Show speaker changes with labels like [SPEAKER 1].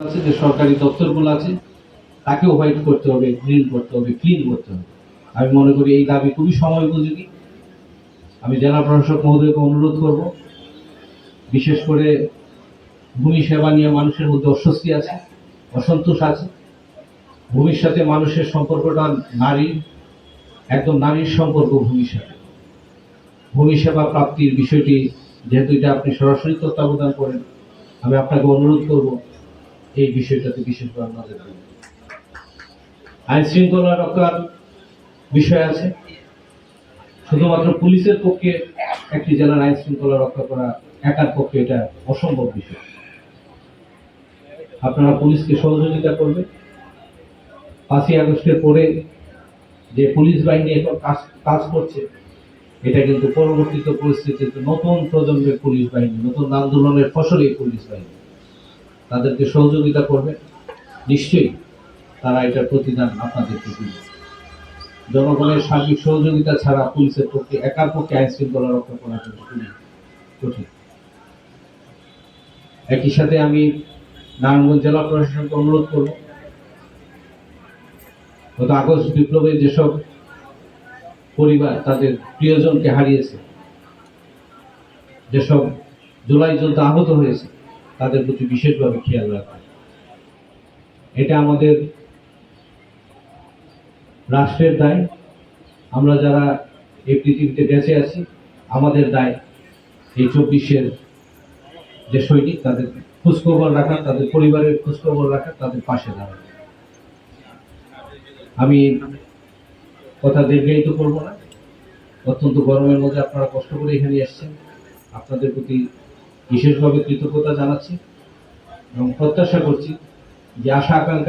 [SPEAKER 1] আছে যে সরকারি দপ্তরগুলো আছে, তাকে হোয়াইট করতে হবে গ্রিন করতে হবে ক্লিন করতে হবে। আমি মনে করি এই দাবি খুবই সময় উপযোগী আমি জেলা প্রশাসক মহোদয়কে অনুরোধ করব, বিশেষ করে ভূমি সেবা নিয়ে মানুষের মধ্যে অস্বস্তি আছে, অসন্তোষ আছে। ভূমির সাথে মানুষের সম্পর্কটা নারী, একদম নারীর সম্পর্ক ভূমির সাথে ভূমি সেবা প্রাপ্তির বিষয়টি, যেহেতু এটা আপনি সরাসরি তত্ত্বাবধান করেন, আমি আপনাকে অনুরোধ করব এই বিষয়টাতে বিশেষভাবে নজর দেবেন আইন শৃঙ্খলা রক্ষার বিষয় আছে। শুধুমাত্র পুলিশের পক্ষে একটি জেলার আইন শৃঙ্খলা রক্ষা করা একার পক্ষে এটা অসম্ভব বিষয়। আপনারা পুলিশকে সহযোগিতা করবে পাঁচই আগস্টের পরে যে পুলিশ বাহিনী এখন কাজ কাজ করছে, এটা কিন্তু পরবর্তীতে পরিস্থিতিতে নতুন প্রজন্মের পুলিশ বাহিনী, নতুন আন্দোলনের এই পুলিশ বাহিনী। তাদেরকে সহযোগিতা করবে। নিশ্চয়ই তারা এটার প্রতিদান আপনাদেরকে দিবে। জনগণের সার্বিক সহযোগিতা ছাড়া পুলিশের পক্ষে একার পক্ষে আইন শৃঙ্খলা রক্ষা করা কঠিন। একই সাথে আমি নারায়ণগঞ্জ জেলা প্রশাসনকে অনুরোধ করব, গত আগস্ট বিপ্লবে যেসব পরিবার তাদের প্রিয়জনকে হারিয়েছে, যেসব জুলাই যোদ্ধা আহত হয়েছে তাদের প্রতি বিশেষভাবে খেয়াল রাখা। এটা আমাদের রাষ্ট্রের দায়। আমরা যারা এই পৃথিবীতে বেঁচে আছি, আমাদের দায় এই চব্বিশের যে সৈনিক, তাদের খোঁজখবর রাখা তাদের পরিবারের খোঁজখবর রাখা তাদের পাশে দাঁড়ানো। আমি কথা দীর্ঘায়িত করব না। অত্যন্ত গরমের মধ্যে আপনারা কষ্ট করে এখানে এসেছেন। আপনাদের প্রতি বিশেষভাবে কৃতজ্ঞতা জানাচ্ছি এবং প্রত্যাশা করছি যে আশা আকাঙ্ক্ষা